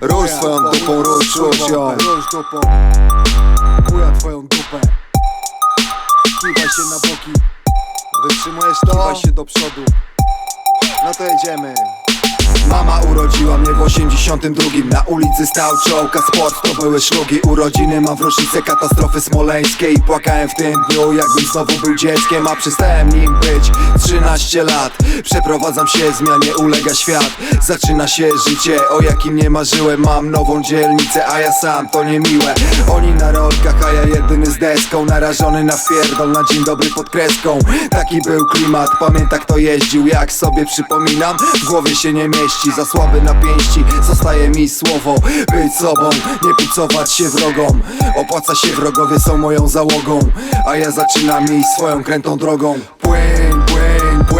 Rusz swoją dupą, rusz, rusz ją. Rusz dupą. Kuja twoją dupę. Kiwaj się na boki. Wytrzymujesz to? Kiwaj się do przodu. No to jedziemy. Mama urodziła mnie w 82 Na ulicy stał czołka sport To były szlugi. Urodziny Mam w rocznicę katastrofy smoleńskiej. Płakałem w tym dniu jakbym znowu był dzieckiem A przestałem nim być. 13 lat Przeprowadzam się, zmianie ulega świat. Zaczyna się życie, o jakim nie marzyłem. Mam nową dzielnicę, a ja sam to niemiłe. Oni na rolkach, a ja jedyny z deską. Narażony na wpierdol, na dzień dobry pod kreską. Taki był klimat, pamięta kto jeździł Jak sobie przypominam, w głowie się nie mieści Za słaby na pięści, zostaje mi słowo Być sobą, nie pucować się wrogom. Opłaca się, wrogowie są moją załogą A ja zaczynam iść swoją krętą drogą. Płyń,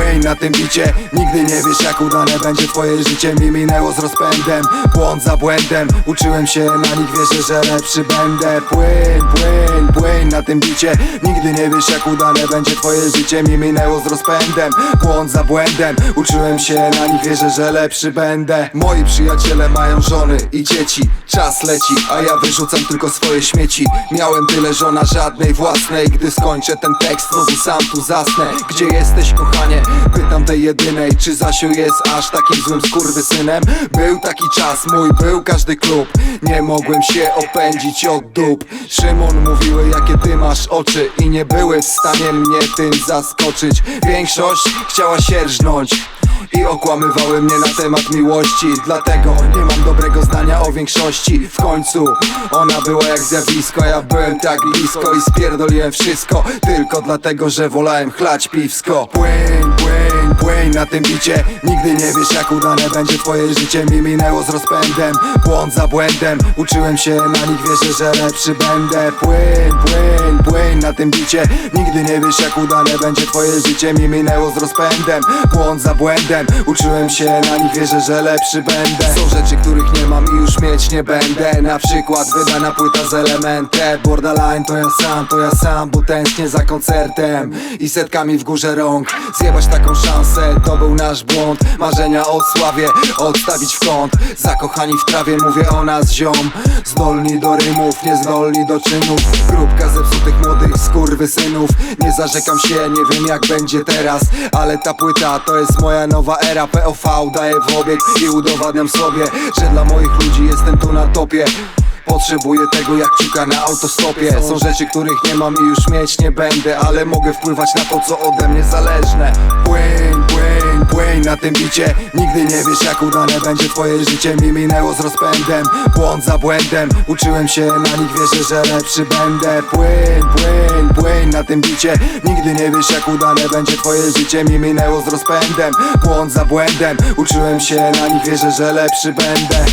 płyń na tym bicie. Nigdy nie wiesz jak udane będzie twoje życie. Mi minęło z rozpędem, błąd za błędem. Uczyłem się na nich, wierzę, że lepszy będę. Płyń, płyń, płyń na tym bicie. Nigdy nie wiesz jak udane będzie twoje życie. Mi minęło z rozpędem, błąd za błędem. Uczyłem się na nich, wierzę, że lepszy będę. Moi przyjaciele mają żony i dzieci. Czas leci, a ja wyrzucam tylko swoje śmieci. Miałem tyle żona, żadnej własnej. Gdy skończę ten tekst, znowu sam tu zasnę. Gdzie jesteś kochanie? Pytam tej jedynej Czy Zasiu jest aż takim złym skurwysynem? Był taki czas, mój był każdy klub. Nie mogłem się opędzić od dup. Szymon mówiły jakie ty masz oczy I nie były w stanie mnie tym zaskoczyć. Większość chciała się rżnąć i okłamywały mnie na temat miłości. Dlatego nie mam dobrego większości. W końcu ona była jak zjawisko. Ja byłem tak blisko i spierdoliłem wszystko. Tylko dlatego, że wolałem chlać piwsko. Płyń, płyń, płyń na tym bicie. Nigdy nie wiesz jak udane będzie twoje życie. Mi minęło z rozpędem, błąd za błędem. Uczyłem się na nich, wierzę, że lepszy będę. Płyń, płyń, płyń na tym bicie. Nigdy nie wiesz jak udane będzie twoje życie. Mi minęło z rozpędem, błąd za błędem. Uczyłem się na nich, wierzę, że lepszy będę. Są rzeczy, których nie mam i już mieć nie będę. Na przykład wydana płyta z elementem. Borderline to ja sam, to ja sam Bo tęsknię za koncertem. I setkami w górze rąk. Zjebać taką szansę, to był nasz błąd. Marzenia o sławie, odstawić w kąt. Zakochani w trawie, mówię o nas ziom. Zdolni do rymów, niezdolni do czynów. Grupka zepsutych młodych skurwysynów. Nie zarzekam się, nie wiem jak będzie teraz. Ale ta płyta to jest moja nowa era. POV daję w obieg i udowadniam sobie Że dla moich ludzi jestem tu na topie Potrzebuję tego jak ciuka na autostopie. Są rzeczy, których nie mam i już mieć nie będę Ale mogę wpływać na to, co ode mnie zależne. Płyń, płyń, płyń na tym bicie. Nigdy nie wiesz jak udane będzie twoje życie. Mi minęło z rozpędem, błąd za błędem. Uczyłem się na nich, wierzę, że lepszy będę. Płyń, płyń, płyń na tym bicie. Nigdy nie wiesz jak udane będzie twoje życie. Mi minęło z rozpędem, błąd za błędem. Uczyłem się na nich, wierzę, że lepszy będę